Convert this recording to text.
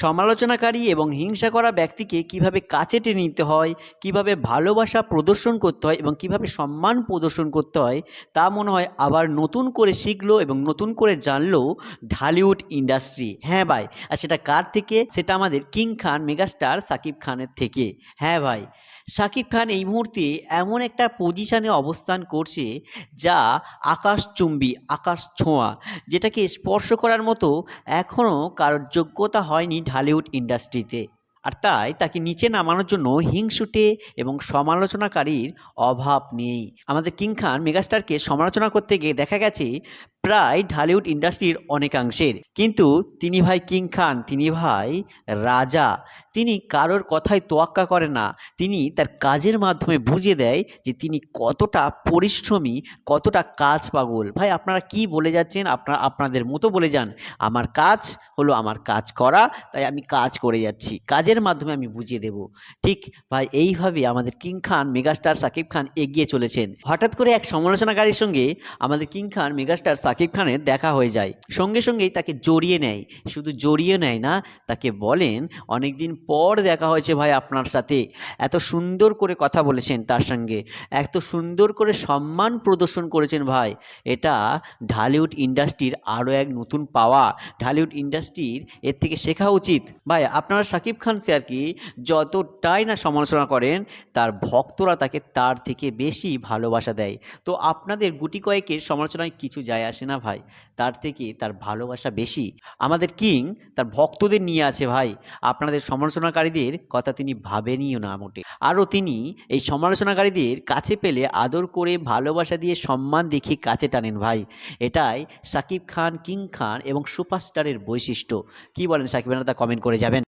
সমালোচনাকারী এবং হিংসা করা ব্যক্তিকে কীভাবে কাছে টেনে নিতে হয়, কীভাবে ভালোবাসা প্রদর্শন করতে হয় এবং কীভাবে সম্মান প্রদর্শন করতে হয়, তা মনে হয় আবার নতুন করে শিখলো এবং নতুন করে জানলো ঢালিউড ইন্ডাস্ট্রি। হ্যাঁ ভাই, আর সেটা কার থেকে? সেটা আমাদের কিং খান, মেগাস্টার সাকিব খানের থেকে। হ্যাঁ ভাই সাকিব খান এই মুহূর্তে এমন একটা পজিশানে অবস্থান করছে যা আকাশচুম্বী আকাশ ছোঁয়া, যেটাকে স্পর্শ করার মতো এখনও কারোর যোগ্যতা হয়নি ঢালিউড ইন্ডাস্ট্রিতে আর তাই তাকে নিচে নামানোর জন্য হিংসুটে এবং সমালোচনাকারীর অভাব নেই। আমাদের কিং খান মেগাস্টারকে সমালোচনা করতে গিয়ে দেখা গেছে, প্রায় ঢালিউড ইন্ডাস্ট্রির অনেকাংশের। কিন্তু তিনি ভাই কিং খান, তিনি ভাই রাজা। তিনি কারোর কথায় তোয়াক্কা করে না। তিনি তার কাজের মাধ্যমে বুঝিয়ে দেয় যে তিনি কতটা পরিশ্রমী, কতটা কাজ পাগল। ভাই, আপনারা কি বলে যাচ্ছেন? আপনারা আপনাদের মতো বলে যান। আমার কাজ হলো আমার কাজ করা, তাই আমি কাজ করে যাচ্ছি। কাজের মাধ্যমে আমি বুঝিয়ে দেব। ঠিক, ভাই এইভাবে আমাদের কিং খান, মেগাস্টার সাকিব খান এগিয়ে চলেছেন। হঠাৎ করে এক সমালোচনাকারীর সঙ্গে আমাদের কিং খান, মেগাস্টার সাকিব খানের দেখা হয়ে যায়। সঙ্গে সঙ্গেই তাকে জড়িয়ে নেয়। শুধু জড়িয়ে নেয় না, তাকে বলেন অনেক দিন পর দেখা হয়েছে ভাই আপনার সাথে। এত সুন্দর করে কথা বলেছেন তার সঙ্গে। এত সুন্দর করে সম্মান প্রদর্শন করেছেন ভাই। এটা ঢালিউড ইন্ডাস্ট্রির আরও এক নতুন পাওয়া। ঢালিউড ইন্ডাস্ট্রির এর থেকে শেখা উচিত। ভাই, আপনারা সাকিব খান স্যারকে যতটাই না সমালোচনা করেন, তার ভক্তরা তাকে তার থেকে বেশি ভালোবাসা দেয়। তো আপনাদের গুটি কয়েকের সমালোচনায় কিছু যায় আসে না ভাই? তার থেকে তার ভালোবাসা বেশি। আমাদের কিং তার ভক্তদের নিয়ে আছে ভাই। আপনাদের সমালোচনাকারীদের কথা তিনি ভাবেনিও না মোটে। আরও তিনি এই সমালোচনাকারীদের কাছে পেলে আদর করে ভালোবাসা দিয়ে সম্মান দেখিয়ে কাছে টানেন ভাই। এটাই সাকিব খান, কিং খান এবং সুপারস্টারের বৈশিষ্ট্য। কি বলেন সাকিব তা কমেন্ট করে যাবেন।